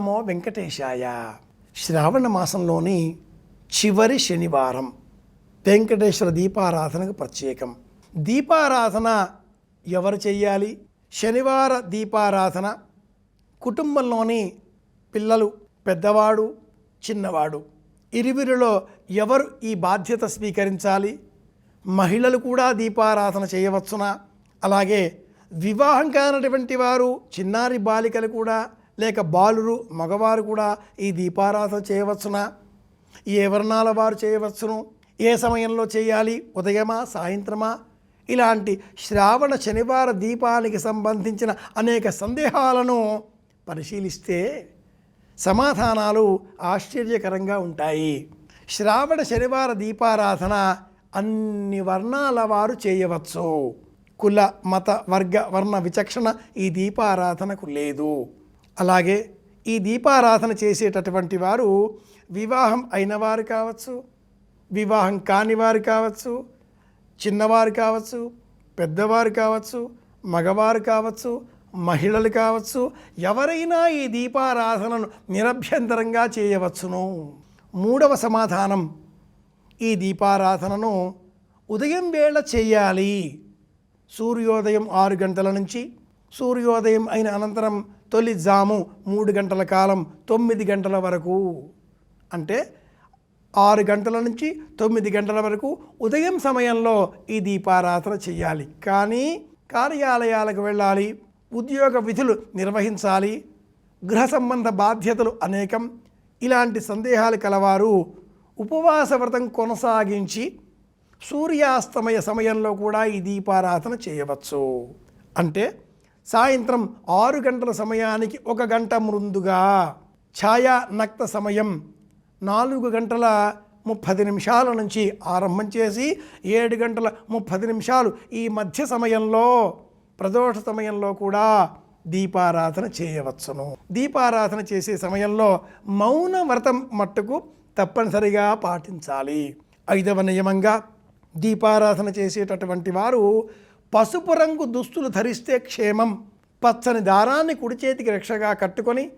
నమో వెంకటేశాయ. శ్రావణ మాసంలోని చివరి శనివారం వెంకటేశ్వర దీపారాధనకు ప్రత్యేకం. దీపారాధన ఎవరు చెయ్యాలి? శనివార దీపారాధన కుటుంబంలోని పిల్లలు పెద్దవాడు చిన్నవాడు. ఇరువురిలో ఎవరు ఈ బాధ్యత స్వీకరించాలి? మహిళలు కూడా దీపారాధన చేయవచ్చునా? అలాగే వివాహం కానటువంటి వారు చిన్నారి బాలికలు కూడా లేక బాలురు మగవారు కూడా ఈ దీపారాధన చేయవచ్చునా? ఏ వర్ణాల వారు చేయవచ్చును? ఏ సమయంలో చేయాలి? ఉదయమా? సాయంత్రమా? ఇలాంటి శ్రావణ శనివార దీపానికి సంబంధించిన అనేక సందేహాలను పరిశీలిస్తే సమాధానాలు ఆశ్చర్యకరంగా ఉంటాయి. శ్రావణ శనివార దీపారాధన అన్ని వర్ణాల వారు చేయవచ్చు. కుల మత వర్గ వర్ణ విచక్షణ ఈ దీపారాధనకు లేదు. అలాగే ఈ దీపారాధన చేసేటటువంటి వారు వివాహం అయిన వారు కావచ్చు వివాహం కాని వారు కావచ్చు చిన్నవారు కావచ్చు పెద్దవారు కావచ్చు మగవారు కావచ్చు మహిళలు కావచ్చు ఎవరైనా ఈ దీపారాధనను నిరభ్యంతరంగా చేయవచ్చును. మూడవ సమాధానం ఈ దీపారాధనను ఉదయం వేళ చేయాలి. సూర్యోదయం ఆరు గంటల నుంచి సూర్యోదయం అయిన అనంతరం తొలి జాము మూడు గంటల కాలం తొమ్మిది గంటల వరకు. అంటే ఆరు గంటల నుంచి తొమ్మిది గంటల వరకు ఉదయం సమయంలో ఈ దీపారాధన చేయాలి. కానీ కార్యాలయాలకు వెళ్ళాలి ఉద్యోగ విధులు నిర్వహించాలి గృహ సంబంధ బాధ్యతలు అనేకం ఇలాంటి సందేహాలు కలవారు. ఉపవాస వ్రతం కొనసాగించి సూర్యాస్తమయ సమయంలో కూడా ఈ దీపారాధన చేయవచ్చు. అంటే సాయంత్రం ఆరు గంటల సమయానికి ఒక గంట ముందుగా. ఛాయా నక్త సమయం నాలుగు గంటల ముప్పది నిమిషాల నుంచి ఆరంభం చేసి ఏడు గంటల ముప్పది నిమిషాలు ఈ మధ్య సమయంలో ప్రదోష సమయంలో కూడా దీపారాధన చేయవచ్చును. దీపారాధన చేసే సమయంలో మౌన వ్రతం మట్టుకు తప్పనిసరిగా పాటించాలి. ఐదవ నియమంగా దీపారాధన చేసేటటువంటి వారు పసుపు రంగు దుస్తులు ధరిస్తే క్షేమం. పచ్చని దారాన్ని కుడి చేతికి రక్షగా కట్టుకొని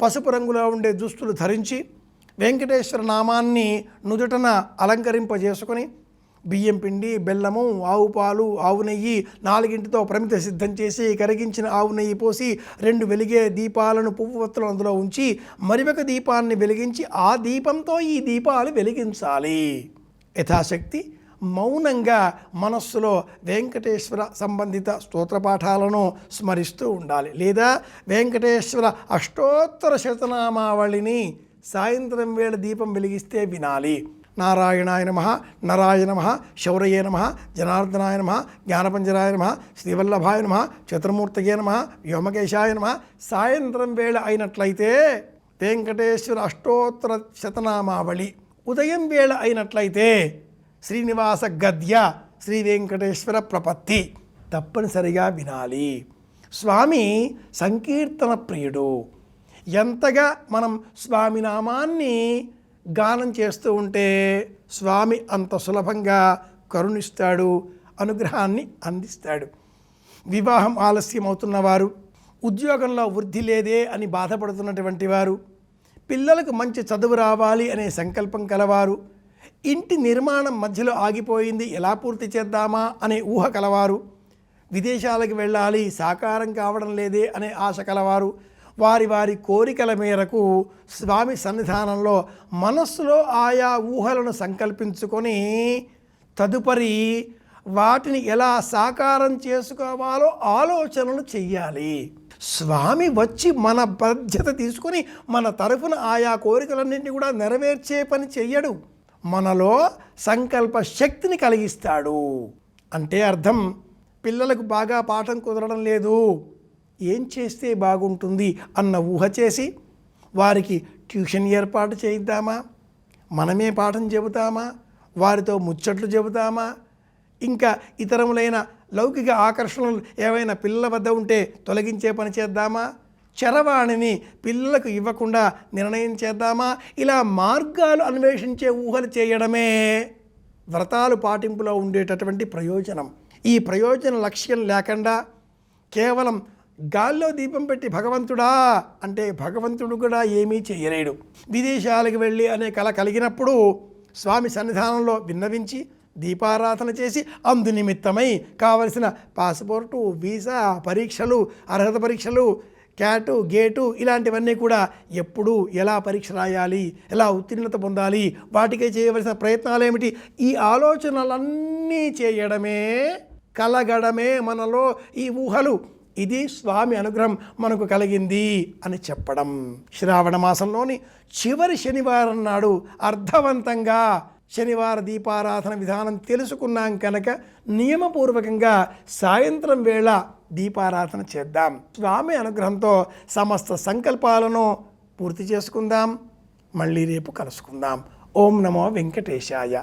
పసుపు రంగులో ఉండే దుస్తులు ధరించి వెంకటేశ్వర నామాన్ని నుదుటన అలంకరింపజేసుకొని బియ్యం పిండి బెల్లము ఆవు పాలు ఆవు నెయ్యి నాలుగింటితో ప్రమిత సిద్ధం చేసి కరిగించిన ఆవు నెయ్యి పోసి రెండు వెలిగే దీపాలను పువ్వు వత్తులు అందులో ఉంచి మరొక దీపాన్ని వెలిగించి ఆ దీపంతో ఈ దీపాలు వెలిగించాలి. యథాశక్తి మౌనంగా మనస్సులో వెంకటేశ్వర సంబంధిత స్తోత్రపాఠాలను స్మరిస్తూ ఉండాలి. లేదా వెంకటేశ్వర అష్టోత్తర శతనామావళిని సాయంత్రం వేళ దీపం వెలిగిస్తే వినాలి. నారాయణాయ నమ నరాయ నమ శౌరయే నమ జనార్దనాయ నమ జ్ఞానపంజరాయ నమ శ్రీవల్లభాయ నమ చతుర్మూర్తయే నమ వ్యోమకేశాయ నమ సాయంత్రం వేళ అయినట్లయితే వెంకటేశ్వర అష్టోత్తర శతనామావళి ఉదయం వేళ అయినట్లయితే శ్రీనివాస గద్య శ్రీ వెంకటేశ్వర ప్రపత్తి తప్పనిసరిగా వినాలి. స్వామి సంకీర్తన ప్రియుడు. ఎంతగా మనం స్వామి నామాన్ని గానం చేస్తూ ఉంటే స్వామి అంత సులభంగా కరుణిస్తాడు అనుగ్రహాన్ని అందిస్తాడు. వివాహం ఆలస్యం అవుతున్నవారు ఉద్యోగంలో వృద్ధి లేదే అని బాధపడుతున్నటువంటి వారు పిల్లలకు మంచి చదువు రావాలి అనే సంకల్పం కలవారు ఇంటి నిర్మాణం మధ్యలో ఆగిపోయింది. ఎలా పూర్తి చేద్దామా అనే ఊహ కలవారు. విదేశాలకు వెళ్ళాలి సాకారం కావడం లేదే అనే ఆశ కలవారు. వారి వారి కోరికల మేరకు స్వామి సన్నిధానంలో మనస్సులో ఆయా ఊహలను సంకల్పించుకొని తదుపరి వాటిని ఎలా సాకారం చేసుకోవాలో ఆలోచనలు చెయ్యాలి. స్వామి వచ్చి మన బాధ్యత తీసుకొని మన తరఫున ఆయా కోరికలన్నింటినీ కూడా నెరవేర్చే పని చెయ్యడు. మనలో సంకల్ప శక్తిని కలిగిస్తాడు. అంటే అర్థం పిల్లలకు బాగా పాఠం కుదరడం లేదు. ఏం చేస్తే బాగుంటుంది అన్న ఊహ చేసి వారికి ట్యూషన్ ఏర్పాటు చేయిద్దామా? మనమే పాఠం చెబుతామా? వారితో ముచ్చట్లు చెబుతామా? ఇంకా ఇతరములైన లౌకిక ఆకర్షణలు ఏవైనా పిల్లల వద్ద ఉంటే తొలగించే పని చేద్దామా? చరవాణిని పిల్లలకు ఇవ్వకుండా నిర్ణయం చేద్దామా? ఇలా మార్గాలు అన్వేషించే ఊహలు చేయడమే వ్రతాలు పాటింపులో ఉండేటటువంటి ప్రయోజనం. ఈ ప్రయోజన లక్ష్యం లేకుండా కేవలం గాల్లో దీపం పెట్టి భగవంతుడా అంటే భగవంతుడు కూడా ఏమీ చేయలేడు. విదేశాలకు వెళ్ళి అనే కళ కలిగినప్పుడు స్వామి సన్నిధానంలో విన్నవించి దీపారాధన చేసి అందు నిమిత్తమై కావలసిన పాస్పోర్టు వీసా పరీక్షలు అర్హత పరీక్షలు క్యాటు గేటు ఇలాంటివన్నీ కూడా ఎప్పుడు ఎలా పరీక్ష రాయాలి ఎలా ఉత్తీర్ణత పొందాలి వాటికే చేయవలసిన ప్రయత్నాలు ఏమిటి? ఈ ఆలోచనలన్నీ చేయడమే కలగడమే మనలో ఈ ఊహలు. ఇది స్వామి అనుగ్రహం మనకు కలిగింది అని చెప్పడం. శ్రావణ మాసంలోని చివరి శనివారం నాడు అర్థవంతంగా శనివార దీపారాధన విధానం తెలుసుకున్నాం కనుక నియమపూర్వకంగా సాయంత్రం వేళ దీపారాధన చేద్దాం. స్వామి అనుగ్రహంతో సమస్త సంకల్పాలను పూర్తి చేసుకుందాం. మళ్ళీ రేపు కలుసుకుందాం. ఓం నమో వెంకటేశాయ.